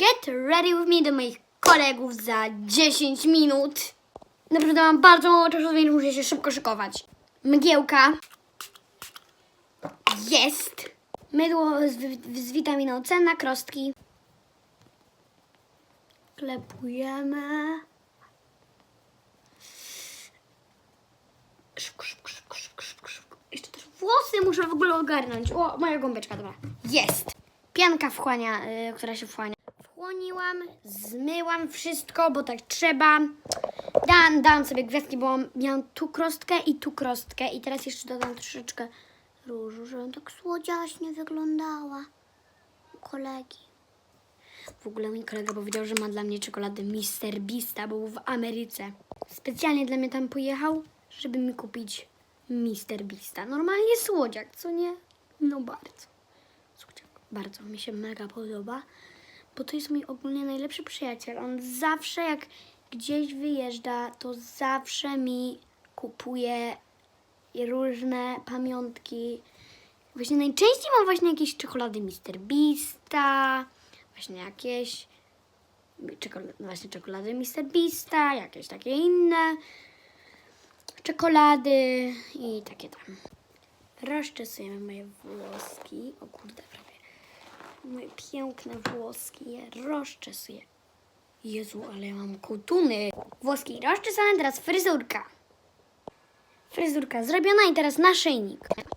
get ready with me do moich kolegów za 10 minut. Naprawdę mam bardzo mało czasu, więc muszę się szybko szykować. Mgiełka. Jest. Mydło z, z witaminą C na krostki. Klepujemy. Szybko, szybko, szybko, szybko, szybko, szybko. Jeszcze też włosy muszę w ogóle ogarnąć. O, moja gąbeczka, dobra. Jest! Pianka wchłania, y, która się wchłania. Wchłoniłam, zmyłam wszystko, bo tak trzeba. Dam, dam sobie gwiazdki, bo miałam tu krostkę i tu krostkę. I teraz jeszcze dodam troszeczkę różu, żeby tak słodziaśnie wyglądała. U kolegi. W ogóle mój kolega powiedział, że ma dla mnie czekoladę Mr. Beasta, bo był w Ameryce. Specjalnie dla mnie tam pojechał, żeby mi kupić Mr. Beasta. Normalnie słodziak, co nie? No bardzo. Słodziak. Bardzo mi się mega podoba, bo to jest mój ogólnie najlepszy przyjaciel. On zawsze jak gdzieś wyjeżdża, to zawsze mi kupuje różne pamiątki. Właśnie najczęściej mam właśnie jakieś czekolady Mr. Beasta, właśnie jakieś czekolady, właśnie czekolady Mr. Beasta, jakieś takie inne czekolady i takie tam. Rozczesujemy moje włoski. O kurde, prawie. Moje piękne włoski je rozczesuję. Jezu, ale ja mam kotuny. Włoski rozczesane, teraz fryzurka. Fryzurka zrobiona i teraz naszyjnik.